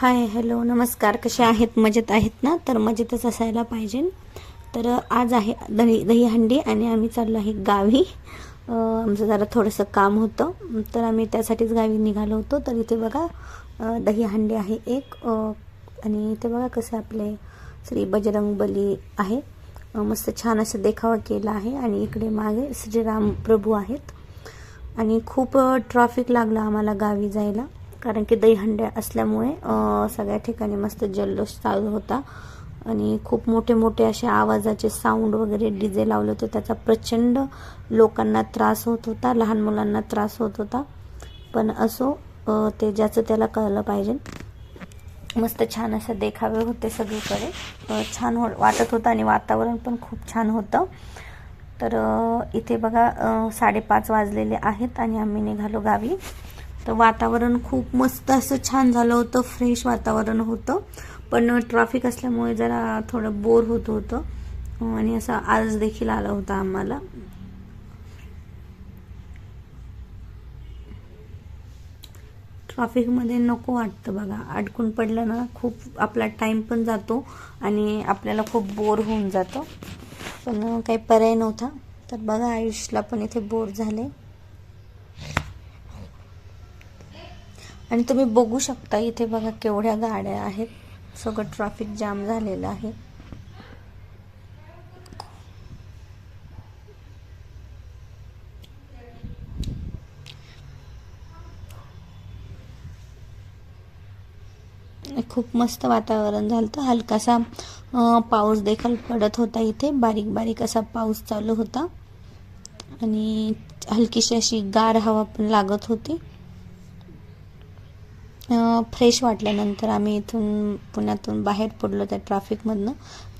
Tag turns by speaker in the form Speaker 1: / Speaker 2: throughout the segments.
Speaker 1: Hi hello नमस्कार. कसे आहेत? मजेत आहेत ना? तर मजेतच असायला पाहिजे. तर आज आहे दही दहीहंडी आणि आम्ही चाललो आहे गावी. आमचं जरा थोडंसं काम होतं. तर आम्ही त्यासाठीच गावी निघालो होतो. तर इथे बघा दहीहंडी आहे एक. आणि इथे बघा कसं आपले श्री बजरंग बली आहे मस्त छान असं देखावा केला आहे. आणि इकडे मागे श्रीराम प्रभू आहेत. आणि खूप ट्रॅफिक लागलं आम्हाला गावी जायला. कारण की दहीहंड्या असल्यामुळे सगळ्या ठिकाणी मस्त जल्लोष चालू होता. आणि खूप मोठे मोठे असे आवाजाचे साऊंड वगैरे डी जे लावले होते. त्याचा प्रचंड लोकांना त्रास होत होता लहान मुलांना त्रास होत होता. पण असो ते ज्याचं त्याला कळलं पाहिजे. मस्त छान असं देखावे होते सगळीकडे. छान हो वाटत होतं आणि वातावरण पण खूप छान होतं. तर इथे बघा साडेपाच वाजलेले आहेत आणि आम्ही निघालो गावी. तर वातावरण खूप मस्त असं छान झालं होतं. फ्रेश वातावरण होतं. पण ट्रॅफिक असल्यामुळे जरा थोडं बोर होत होतं. आणि असा आज देखील आला होता आम्हाला. ट्रॅफिकमध्ये नको वाटतं बघा. अडकून पडलं ना खूप आपला टाईम पण जातो आणि आपल्याला खूप बोर होऊन जातं. पण काही पर्याय नव्हता. तर बघा आयुषला पण इथे बोर झाले. आणि तुम्ही बघू शकता इथे बघा केवढ्या गाड्या आहेत. सगळं ट्रॅफिक जाम झालेलं आहे. खूप मस्त वातावरण झालं होतं हलकासा पाऊस देखील पडत होता इथे. बारीक बारीक असा पाऊस चालू होता. आणि हलकीशी अशी गार हवा पण लागत होती. फ्रेश वाटल्यानंतर आम्ही इथून पुण्यातून बाहेर पडलो त्या ट्रॅफिकमधनं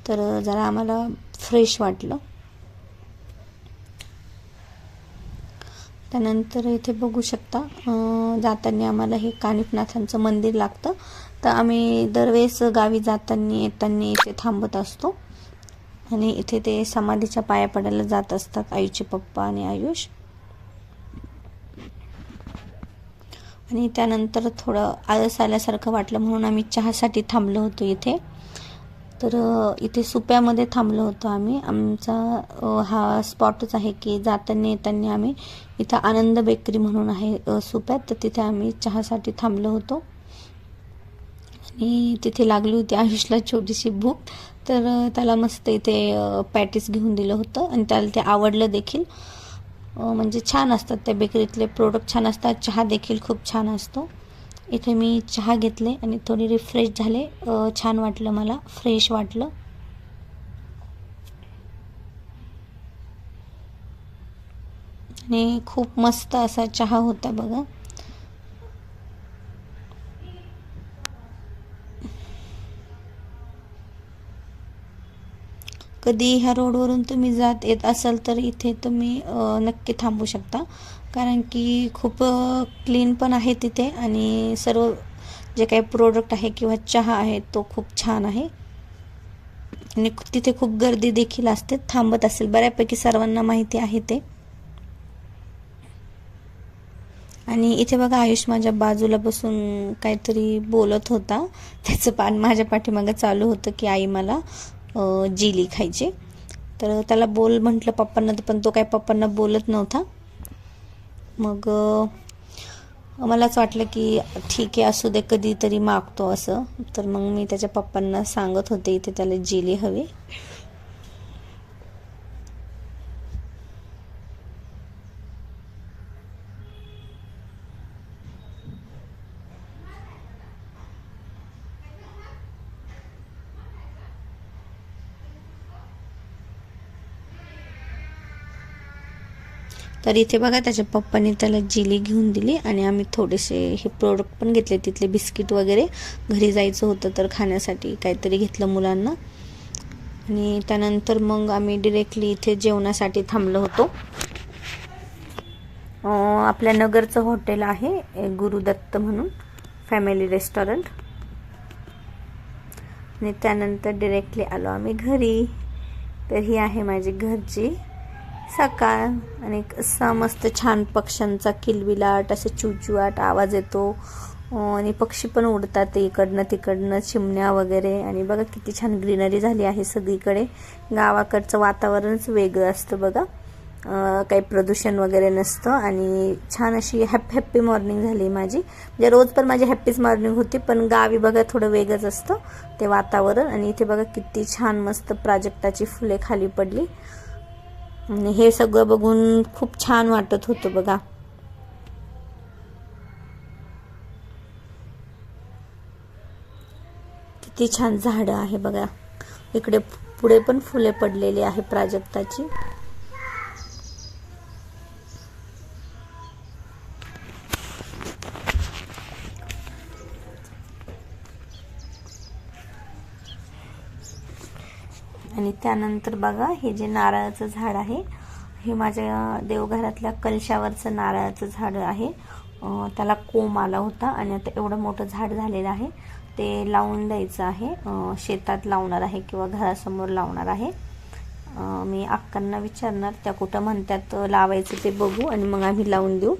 Speaker 1: तर जरा आम्हाला फ्रेश वाटलं. त्यानंतर इथे बघू शकता जाताना आम्हाला हे कानिफनाथांचं मंदिर लागतं. तर आम्ही दरवेळेस गावी जाताना येताना इथे थांबत असतो. आणि इथे ते समाधीच्या पाया पडायला जात असतात आईचे पप्पा आणि आयुष. आणि त्यानंतर थोडं आळस आल्यासारखं वाटलं म्हणून आम्ही चहासाठी थांबलो होतो इथे. तर इथे सुप्यामध्ये थांबलो होतो आम्ही. आमचा हा स्पॉटच आहे की जाताना येताना आम्ही इथं आनंद बेकरी म्हणून आहे सुप्यात. तर तिथे आम्ही चहासाठी थांबलो होतो. आणि तिथे लागली होती आयुषला छोटीशी भूक. तर त्याला मस्त इथे पॅटीस घेऊन दिलं होतं. आणि त्याला ते आवडलं देखील. म्हणजे छान असतात त्या बेकरीतले प्रोडक्ट छान असतात. चहा देखील खूप छान असतो. इथे मी चहा घेतले आणि थोडी रिफ्रेश झाले. छान वाटलं मला. फ्रेश वाटलं. आणि खूप मस्त असा चहा होता बघा. कधी ह्या रोडवरून तुम्ही जात येत असाल तर इथे तुम्ही नक्की थांबू शकता. कारण की खूप क्लीन पण आहे तिथे आणि सर्व जे काही प्रोडक्ट आहे किंवा चहा आहे तो खूप छान आहे. आणि तिथे खूप गर्दी देखील असते थांबत असेल. बऱ्यापैकी सर्वांना माहिती आहे ते. आणि इथे बघा आयुष माझ्या बाजूला बसून काहीतरी बोलत होता. त्याचं पान माझ्या पाठीमागं चालू होतं की आई मला जिली खायची. तर त्याला बोल म्हटलं पप्पांना तर पण तो काय पप्पांना बोलत नव्हता. मग मलाच वाटलं की ठीक आहे असू दे कधीतरी मागतो असं. तर मग मी त्याच्या पप्पांना सांगत होते इथे त्याला जिली हवी. तर इथे बघा त्याच्या पप्पाने त्याला जिली घेऊन दिली आणि आम्ही थोडेसे हे प्रोडक्ट पण घेतले. तिथले बिस्किट वगैरे घरी जायचं होतं तर खाण्यासाठी काहीतरी घेतलं मुलांना. आणि त्यानंतर मग आम्ही डिरेक्टली इथे जेवणासाठी थांबलो होतो. आपल्या नगरचं हॉटेल आहे गुरुदत्त म्हणून फॅमिली रेस्टॉरंट आणि त्यानंतर डिरेक्टली आलो आम्ही घरी. तर ही आहे माझी घरची सकाळ आणि असा मस्त छान पक्ष्यांचा किलबिलाट असा चुचुआट आवाज येतो. आणि पक्षी पण उडतात इकडनं तिकडनं चिमण्या वगैरे. आणि बघा किती छान ग्रीनरी झाली आहे सगळीकडे. गावाकडचं वातावरणच वेगळं असतं बघा. काही प्रदूषण वगैरे नसतं. आणि छान अशी हॅप हॅप्पी मॉर्निंग झाली माझी. म्हणजे रोज पण माझी हॅप्पीच मॉर्निंग होती पण गावी बघा थोडं वेगळंच असतं ते वातावरण. आणि इथे बघा किती छान मस्त प्राजक्ताची फुले खाली पडली. हे सगळं बघून खूप छान वाटत होतं बघा. किती छान झाडं आहे बघा. इकडे पुढे पण फुले पडलेली आहे प्राजक्ताची. आणि त्यानंतर बघा हे जे नारळाचं झाड आहे हे माझ्या देवघरातल्या कलशावरचं नारळाचं झाड आहे. त्याला कोंब आला होता आणि आता एवढं मोठं झाड झालेलं आहे. ते लावून द्यायचं आहे. शेतात लावणार आहे किंवा घरासमोर लावणार आहे. मी अक्कांना विचारणार त्या कुठं म्हणतात लावायचं ते बघू आणि मग आम्ही लावून देऊ.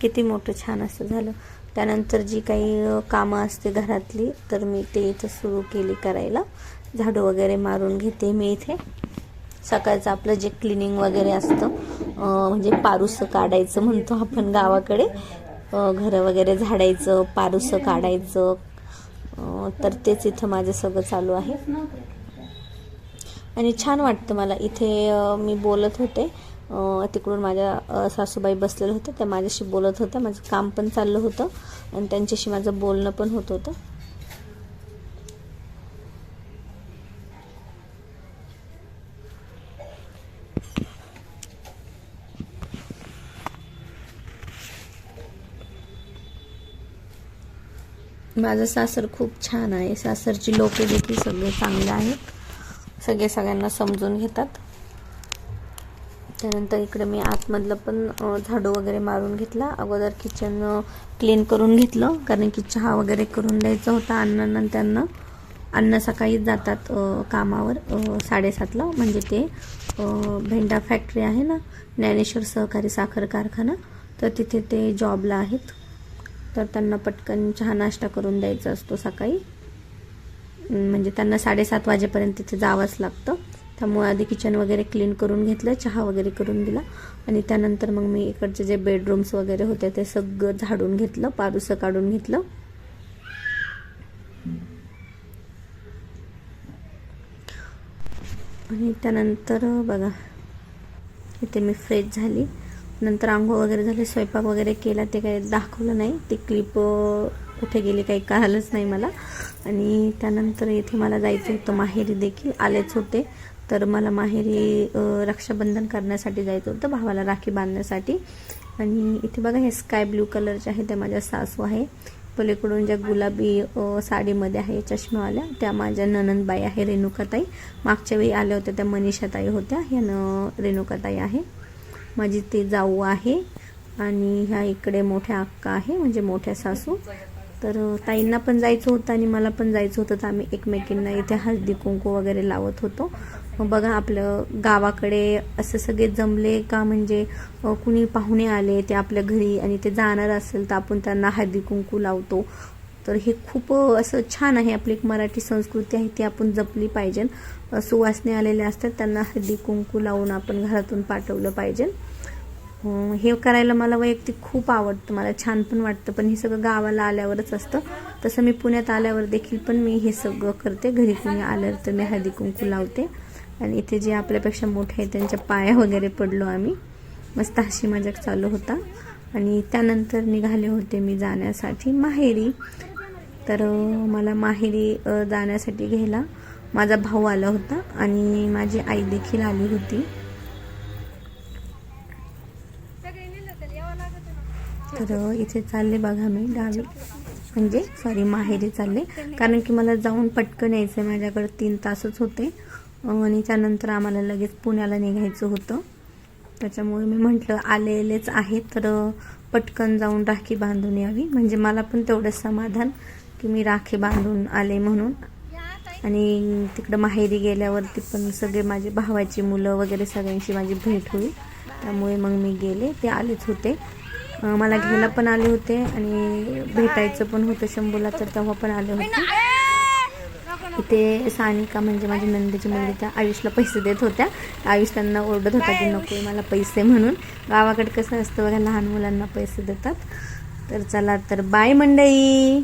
Speaker 1: किती मोठं छान असं झालं. त्यानंतर जी काही कामं असते घरातली तर मी ते इथं सुरू केली करायला. झाडू वगैरे मारून घेते मी इथे. सकाळचं आपलं जे क्लिनिंग वगैरे असतं म्हणजे पारुसं काढायचं म्हणतो आपण गावाकडे. घरं वगैरे झाडायचं पारुसं काढायचं. तर तेच इथं माझं सगळं चालू आहे. आणि छान वाटतं मला. इथे मी बोलत होते तिकडून माझ्या सासूबाई बसलेल्या होत्या. त्या माझ्याशी बोलत होत्या. माझं काम पण चाललं होतं. आणि त्यांच्याशी माझं बोलणं पण होत होतं. माझं सासर खूप छान आहे. सासरची लोक देखील सगळे चांगले आहेत. सगळे सगळ्यांना समजून घेतात. त्यानंतर इकडे मी आतमधलं पण झाडू वगैरे मारून घेतला. अगोदर किचन क्लीन करून घेतलं. कारण की चहा वगैरे करून द्यायचा होता अण्णांना त्यांना. अण्णा सकाळीच जातात कामावर साडेसातला. म्हणजे ते भेंडा फॅक्टरी आहे ना ज्ञानेश्वर सहकारी साखर कारखाना. तर तिथे ते जॉबला आहेत. तर त्यांना पटकन चहा नाश्ता करून द्यायचा असतो सकाळी. म्हणजे त्यांना साडेसात वाजेपर्यंत तिथे जावंच लागतं. त्यामुळे आधी किचन वगैरे क्लीन करून घेतलं चहा वगैरे करून दिला. आणि त्यानंतर मग मी इकडचे जे बेडरूम्स वगैरे होते ते सगळं झाडून घेतलं पारुसं काढून घेतलं. आणि त्यानंतर बघा इथे मी फ्रेश झाली. नंतर आंघोळ वगैरे झाले स्वयंपाक वगैरे केला ते काही दाखवलं नाही. ती क्लिप कुठे गेली काही कळालंच नाही मला. आणि त्यानंतर इथे मला जायचं होतं माहेरी देखील आलेच होते. तर मला माहेरी रक्षाबंधन करण्यासाठी जायचं होतं भावाला राखी बांधण्यासाठी. आणि इथे बघा हे स्काय ब्ल्यू कलरचे आहे त्या माझ्या सासू आहे. पलीकडून ज्या गुलाबी साडीमध्ये आहे चष्मावाल्या त्या माझ्या ननंदबाई आहे रेणुकाताई. मागच्या वेळी आल्या होत्या त्या मनीषाताई होत्या. ह्या न रेणुकाताई आहे. माझी ती जाऊ आहे. आणि ह्या इकडे मोठ्या अक्का आहे म्हणजे मोठ्या सासू. तर ताईंना पण जायचं होतं आणि मला पण जायचं होतं. तर आम्ही एकमेकींना इथे हळदी कुंकू वगैरे लावत होतो. मग बघा आपलं गावाकडे असं सगळे जमले का म्हणजे कुणी पाहुणे आले ते आपल्या घरी आणि ते जाणार असेल तर आपण त्यांना हळदी कुंकू लावतो. तर हे खूप असं छान आहे. आपली एक मराठी संस्कृती आहे ती आपण जपली पाहिजे. सुवासने आलेले असतात त्यांना हळदी कुंकू लावून आपण घरातून पाठवलं पाहिजे. हे करायला मला वैयक्तिक खूप आवडतं मला छान पण वाटतं. पण हे सगळं गावाला आल्यावरच असतं. तसं मी पुण्यात आल्यावर देखील पण मी हे सगळं करते. घरी कुणी आल्यावर तर मी हळदी कुंकू लावते. आणि इथे जे आपल्यापेक्षा मोठे आहेत त्यांच्या पाया वगैरे पडलो आम्ही. मस्त हशी मजाक चालू होता. आणि त्यानंतर निघाले होते मी जाण्यासाठी माहेरी. तर मला माहेरी जाण्यासाठी घ्यायला माझा भाऊ आला होता आणि माझी आई देखील आली होती. तर इथे चालले बघा मी डावी. म्हणजे सॉरी माहेरी चालले. कारण की मला जाऊन पटकन यायचं आहे माझ्याकडे तीन तासच होते. आणि त्यानंतर आम्हाला लगेच पुण्याला निघायचं होतं. त्याच्यामुळे मी म्हटलं आलेलेच आहे तर पटकन जाऊन राखी बांधून यावी. म्हणजे मला पण तेवढं समाधान की मी राखी बांधून आले म्हणून. आणि तिकडं माहेरी गेल्यावरती पण सगळे माझे भावाची मुलं वगैरे सगळ्यांशी माझी भेट होईल. त्यामुळे मग मी गेले. ते आलेच होते. मला घ्यायला पण आले होते आणि भेटायचं पण होतं शंभूला तर तेव्हा पण आले होते. इथे सानिका म्हणजे माझी नंदीची मुलगी त्या आयुषला पैसे देत होत्या. आयुष त्यांना ओरडत होता की नको मला पैसे म्हणून. गावाकडे कसं असतं बघा लहान मुलांना पैसे देतात. तर चला तर बाय मंडई